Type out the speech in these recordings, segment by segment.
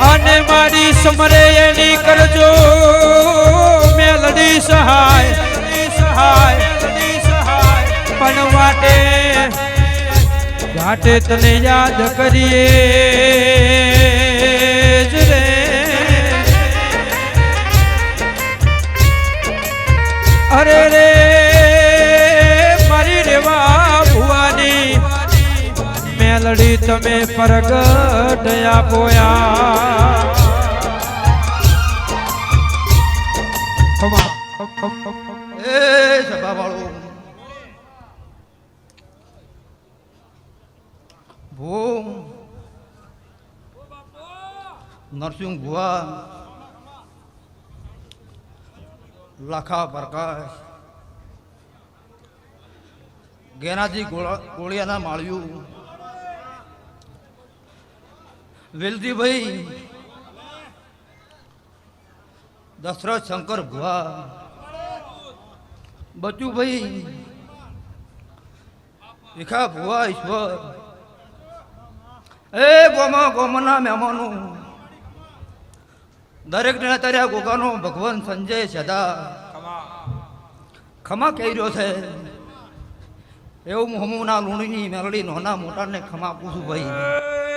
અને મારી સમરે એની કરજો. મેલડી સહાય સહાય પણ માટે ઘાટે તને યાદ કરીએ. જ રે. અરે રે મેલડી તમે પ્રગટ આપોયા નરસિંહ ભુવા લાખા પ્રકાશ ગેનાજી ગોળા- ગોળિયાના માળિયું વેલજીભાઈ, દશરથ શંકર ભુવા, બચુભાઈ, ભીખા ભુવા, ઈશ્વર. એ ગોમા ગોમના મહેમાનો દરેકને તર્યા ગોગાનો ભગવાન સંજય સદા. ખમા કહી રહ્યો છે. એવું હમુના લુણીની મેલડી નોના મોટાને ખમા પૂછું ભાઈ.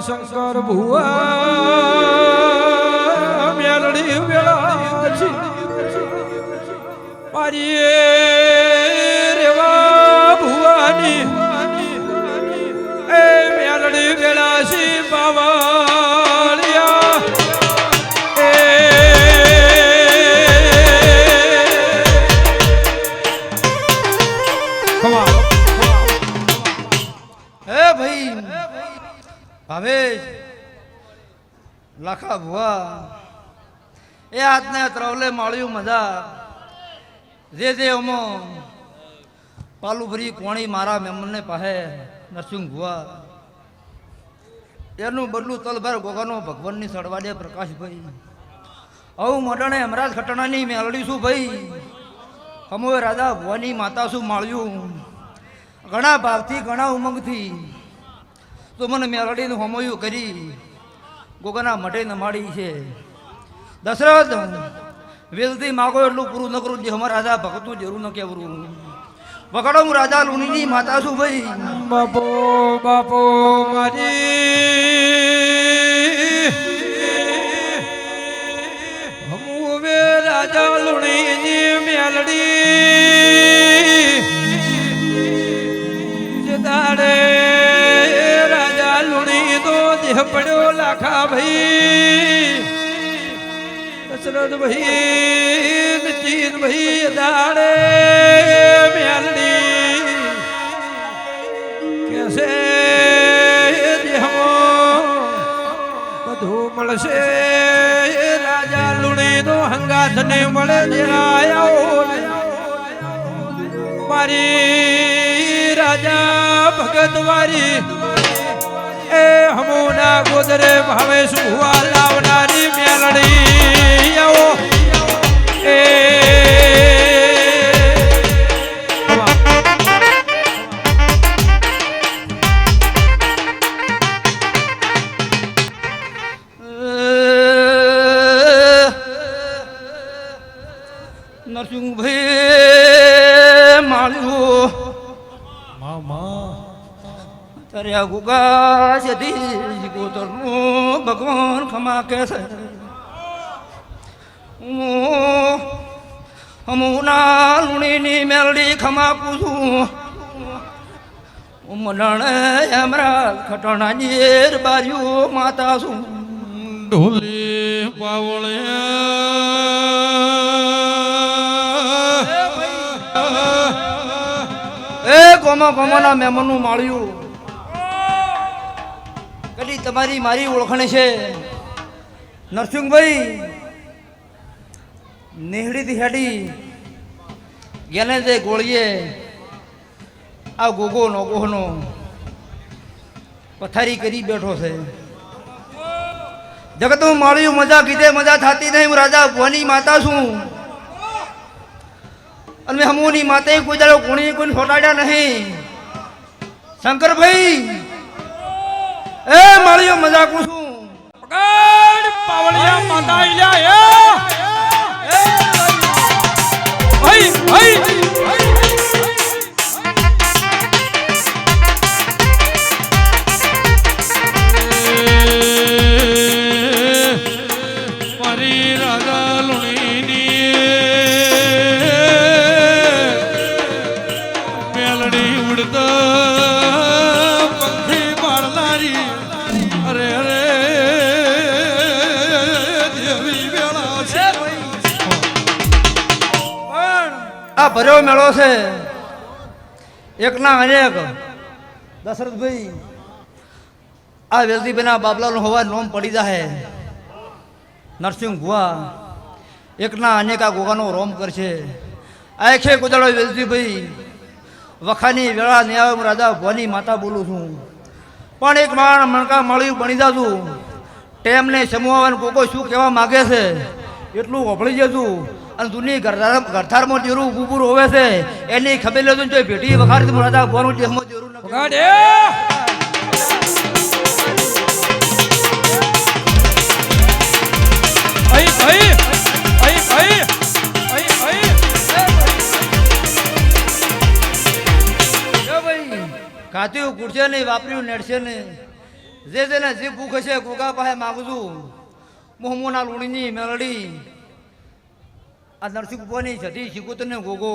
શંકર ભુવા મેલડી વેળા મારી ભાવેશ લાખા ભુવા. એ હાથને ત્રવલે માળ્યું મજા. જે જે અમો પાલુ ભરી કોણી મારા મેમને પાસે નરસિંહ ભુવા. એનું બદલું તલભર ગોગાનો ભગવાનની સડવાડે પ્રકાશભાઈ આવું મોટાણે હમરાજ ખટણાની મેલડી શું ભાઈ? હમોએ રાજા ભવાની માતા શું માળ્યું? ઘણા ભાવથી, ઘણા ઉમંગથી. તો મને મેલડીનું હોમયું કરી ગોગાના મઢે નમાડી છે. દશરથ, વેલથી માગો એટલું પૂરું ન કરું જે અમારા રાજા ભક્તું જરૂર ન કેવરું વગડો હું રાજા લુણીની માતા શું ભાઈ? બાપો બાપો મારી. હમુવે રાજા લુણીની મેલડી. દાડે રાજા લુણી તો દેહ પડ્યો લાખા ભાઈ. દશરથ ભાઈ ચીર ભાઈ દાડે હંગાથ ને મળે જે આયો મારી રાજા ભગત વારી, એ હમુના ગોદરે ભાવે સુવા લાવનારી મેલડી. નરસિંહભાઈ માળ્યું. તર્યા ગુગા સધી ગોતરનું ભગવાન ખમા કે છે હું હમુના લુણીની મેલડી ખમા પૂછું. મનણે એમરા ખટણાની બાર્યું માતા શું ઢોલે પાવળે એ ગોમા ગોમાના મહેમાનનું માળ્યું. કદી તમારી મારી ઓળખાણ છે? નરસિંહભાઈ, નેહડીથી હેડી ગેલે તે ગોળીએ આ ગોગો નોગોનો પથારી કરી બેઠો છે. જગત હું માળ્યું મજા કીધે મજા થતી નહીં, હું રાજા ભવાની માતા છું. અને હમુની માતે કોઈ દાડો કોણી કોઈ ફોટાડ્યા નહીં. શંકરભાઈ, એ માળ્યો મજાકું છું. પકડ પાવળિયા માતા આઈલા એ અરે અરે, દેવી છે. આ ભર્યો મેળો છે. એકના અનેક દશરથભાઈ, આ વેલદીભાઈના બાબલાનો હોવા નોમ પડી જાહે. નરસિંહ ભુવા, એકના અનેક આ ગોગાનો રોમ કરશે. આ છે કુદાડો વેલદીભાઈ વખાની, વેળા ને આવે રાજા ભવાની માતા બોલું છું. પણ એક માણ મણકા મળ્યું બની જાતું. ટેમને સમૂહવાનું કોકો શું કહેવા માગે છે? એટલું વફળી જતું. અને ગરધાર ગરથારમાં જેરું બુબુર હોવે છે. એની ખબર લેતું જો ભેટી હું રાજા ભવાનું ટેમમાં જેરું કાત્યું કુડશે નહીં વાપર્યું નેડશે નહીં. જે જેને જે ભૂખ હશે ગોગા પાસે માગું છું. મોહમોના લુણીની મેલડી. આ નરસિંહ ભુવાની છઠ્ઠી શિકોતરને ગોગો.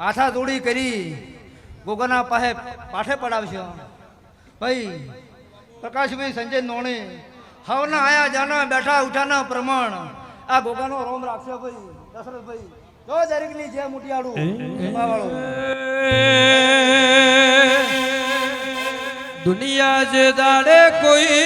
આથા દોડી કરી ગોગાના પાસે પાઠે પડાવશે. ભાઈ પ્રકાશભાઈ સંજય નોણી હવના આયા જાના બેઠા ઉઠાના પ્રમાણ. આ ગોગાનો રોમ રાખશે ભાઈ દશરથભાઈ. જો દરેકની જે મુટિયાળું વાળો દુનિયા જે દાડે કોઈ